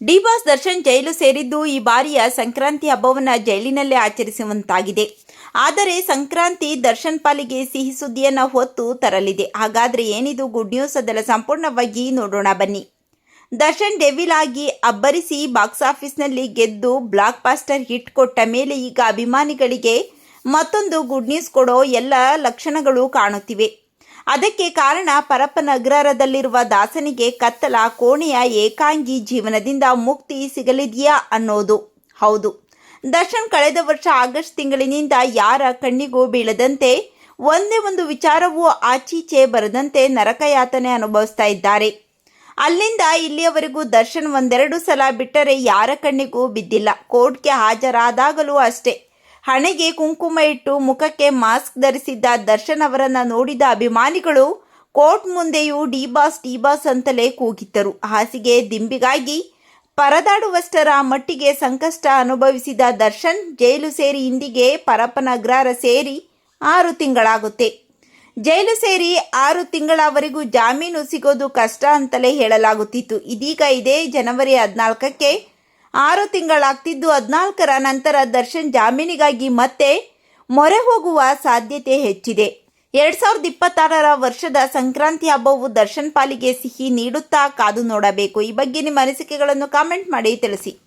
D boss Darshan ಜೈಲು ಸೇರಿದ್ದು ಈ ಬಾರಿಯ ಸಂಕ್ರಾಂತಿ ಹಬ್ಬವನ್ನು ಜೈಲಿನಲ್ಲೇ ಆಚರಿಸುವಂತಾಗಿದೆ. ಆದರೆ ಸಂಕ್ರಾಂತಿ ದರ್ಶನ್ ಪಾಲಿಗೆ ಸಿಹಿ ಸುದ್ದಿಯನ್ನು ಹೊತ್ತು ತರಲಿದೆ. ಹಾಗಾದರೆ ಏನಿದು ಗುಡ್ ನ್ಯೂಸ್ ಅದೆಲ್ಲ ಸಂಪೂರ್ಣವಾಗಿ ನೋಡೋಣ ಬನ್ನಿ. ದರ್ಶನ್ ಡೆವಿಲ್ ಆಗಿ ಅಬ್ಬರಿಸಿ ಬಾಕ್ಸ್ ಆಫೀಸ್ನಲ್ಲಿ ಗೆದ್ದು ಬ್ಲಾಕ್ ಪಾಸ್ಟರ್ ಹಿಟ್ ಕೊಟ್ಟ ಮೇಲೆ ಈಗ ಅಭಿಮಾನಿಗಳಿಗೆ ಮತ್ತೊಂದು ಗುಡ್ ನ್ಯೂಸ್ ಕೊಡೋ ಎಲ್ಲ ಲಕ್ಷಣಗಳು ಕಾಣುತ್ತಿವೆ. ಅದಕ್ಕೆ ಕಾರಣ ಪರಪ್ಪನಗರದಲ್ಲಿರುವ ದಾಸನಿಗೆ ಕತ್ತಲ ಕೋಣೆಯ ಏಕಾಂಗಿ ಜೀವನದಿಂದ ಮುಕ್ತಿ ಸಿಗಲಿದೆಯಾ ಅನ್ನೋದು. ಹೌದು. ದರ್ಶನ್ ಕಳೆದ ವರ್ಷ ಆಗಸ್ಟ್ ತಿಂಗಳಿನಿಂದ ಯಾರ ಕಣ್ಣಿಗೂ ಬೀಳದಂತೆ ಒಂದೇ ಒಂದು ವಿಚಾರವೂ ಆಚೀಚೆ ಬರದಂತೆ ನರಕಯಾತನೆ ಅನುಭವಿಸ್ತಾ ಇದ್ದಾರೆ. ಅಲ್ಲಿಂದ ಇಲ್ಲಿಯವರೆಗೂ ದರ್ಶನ್ ಒಂದೆರಡು ಸಲ ಬಿಟ್ಟರೆ ಯಾರ ಕಣ್ಣಿಗೂ ಬಿದ್ದಿಲ್ಲ. ಕೋರ್ಟ್ಗೆ ಹಾಜರಾದಾಗಲೂ ಅಷ್ಟೇ. ಹಣೆಗೆ ಕುಂಕುಮ ಇಟ್ಟು ಮುಖಕ್ಕೆ ಮಾಸ್ಕ್ ಧರಿಸಿದ್ದ ದರ್ಶನ್ ಅವರನ್ನು ನೋಡಿದ ಅಭಿಮಾನಿಗಳು, ಕೋರ್ಟ್ ಮುಂದೆಯೂ ಡಿ ಬಾಸ್ ಡಿ ಬಾಸ್ ಅಂತಲೇ ಕೂಗಿದ್ದರು. ಹಾಸಿಗೆ ದಿಂಬಿಗಾಗಿ ಪರದಾಡುವಷ್ಟರ ಮಟ್ಟಿಗೆ ಸಂಕಷ್ಟ ಅನುಭವಿಸಿದ ದರ್ಶನ್ ಜೈಲು ಸೇರಿ ಇಂದಿಗೆ ಪರಪ್ಪನಗ್ರಹಾರ ಸೇರಿ ಆರು ತಿಂಗಳಾಗುತ್ತೆ. ಜೈಲು ಸೇರಿ ಆರು ತಿಂಗಳವರೆಗೂ ಜಾಮೀನು ಸಿಗೋದು ಕಷ್ಟ ಅಂತಲೇ ಹೇಳಲಾಗುತ್ತಿತ್ತು. ಇದೀಗ ಇದೇ ಜನವರಿ ಹದಿನಾಲ್ಕಕ್ಕೆ ಆರು ತಿಂಗಳಾಗ್ತಿದ್ದು ಹದಿನಾಲ್ಕರ ನಂತರ ದರ್ಶನ್ ಜಾಮೀನಿಗಾಗಿ ಮತ್ತೆ ಮೊರೆ ಹೋಗುವ ಸಾಧ್ಯತೆ ಹೆಚ್ಚಿದೆ. ಎರಡ್ ಸಾವಿರದ ಇಪ್ಪತ್ತಾರರ ವರ್ಷದ ಸಂಕ್ರಾಂತಿ ಹಬ್ಬವು ದರ್ಶನ್ ಪಾಲಿಗೆ ಸಿಹಿ ನೀಡುತ್ತಾ ಕಾದು ನೋಡಬೇಕು. ಈ ಬಗ್ಗೆ ನಿಮ್ಮ ಅನಿಸಿಕೆಗಳನ್ನು ಕಾಮೆಂಟ್ ಮಾಡಿ ತಿಳಿಸಿ.